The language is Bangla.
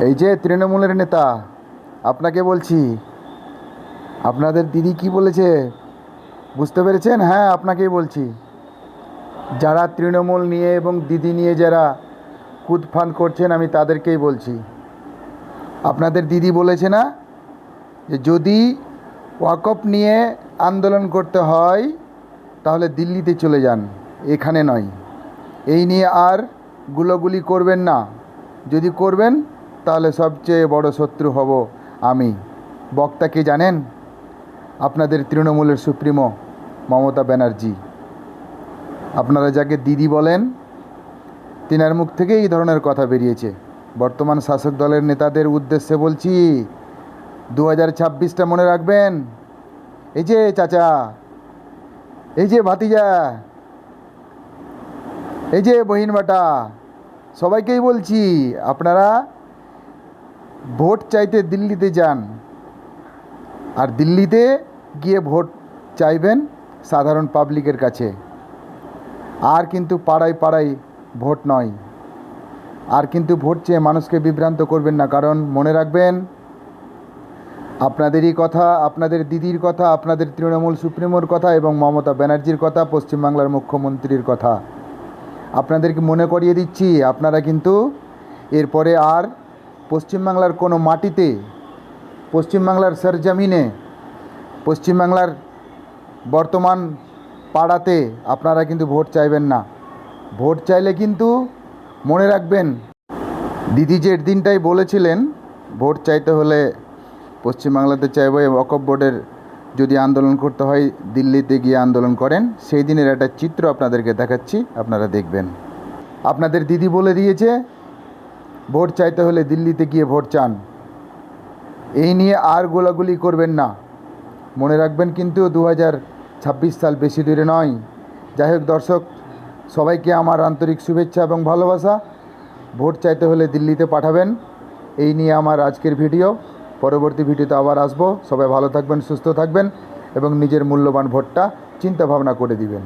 এই যে তৃণমূলের নেতা, আপনাকে বলছি, আপনাদের দিদি কি বলেছে? বুঝতে পেরেছেন? হ্যাঁ আপনাকেই বলছি। যারা তৃণমূল নিয়ে এবং দিদি নিয়ে যারা কুদফান করছেন, আমি তাদেরকেই বলছি। আপনাদের দিদি বলেছে না যে যদি ওয়াকফ নিয়ে আন্দোলন করতে হয়, তাহলে দিল্লিতে চলে যান। এখানে নয়। এই নিয়ে আর গুলোগুলি করবেন না। যদি করবেন তাহলে সবচেয়ে বড় শত্রু হব আমি। বক্তা কে জানেন? আপনাদের তৃণমূলের সুপ্রিমো মমতা ব্যানার্জি। আপনারা যাকে দিদি বলেন, তিনার মুখ থেকে এই ধরনের কথা বেরিয়েছে। বর্তমান শাসক দলের নেতাদের উদ্দেশ্যে বলছি দু হাজার ছাব্বিশটা মনে রাখবেন। এই যে চাচা, এই যে ভাতিজা, এই যে বহিন বাটা সবাইকেই বলছি, আপনারা ভোট চাইতে দিল্লিতে যান। আর দিল্লিতে গিয়ে ভোট চাইবেন সাধারণ পাবলিকের কাছে। আর কিন্তু পাড়ায় পাড়ায় ভোট নয়। আর কিন্তু ভোট চেয়ে মানুষকে বিভ্রান্ত করবেন না। কারণ মনে রাখবেন, আপনাদেরই কথা, আপনাদের দিদির কথা, আপনাদের তৃণমূল সুপ্রিমোর কথা এবং মমতা ব্যানার্জির কথা, পশ্চিমবাংলার মুখ্যমন্ত্রীর কথা। আপনাদেরকে মনে করিয়ে দিচ্ছি, আপনারা কিন্তু এরপরে আর পশ্চিমবাংলার কোনো মাটিতে, পশ্চিমবাংলার সরজমিনে, পশ্চিমবাংলার বর্তমান পাড়াতে আপনারা কিন্তু ভোট চাইবেন না। ভোট চাইলে কিন্তু মনে রাখবেন, দিদি যে দিনটাই বলেছিলেন, ভোট চাইতে হলে পশ্চিমবাংলাতে চাইব অকপ বোর্ডের যদি আন্দোলন করতে হয়, দিল্লিতে গিয়ে আন্দোলন করেন, সেই দিনের একটা চিত্র আপনাদেরকে দেখাচ্ছি, আপনারা দেখবেন। আপনাদের দিদি বলে দিয়েছে ভোট চাইতে হলে দিল্লিতে গিয়ে ভোট চান। এই নিয়ে আর গোলাগুলি করবেন না। মনে রাখবেন কিন্তু দু হাজার ছাব্বিশ সাল বেশি দূরে নয়। যাই হোক দর্শক, সবাইকে আমার আন্তরিক শুভেচ্ছা এবং ভালোবাসা। ভোট চাইতে হলে দিল্লিতে পাঠাবেন। এই নিয়ে আমার আজকের ভিডিও। পরবর্তী ভিডিওতে আবার আসব। সবাই ভালো থাকবেন, সুস্থ থাকবেন এবং নিজের মূল্যবান ভোটটা চিন্তা ভাবনা করে দিবেন।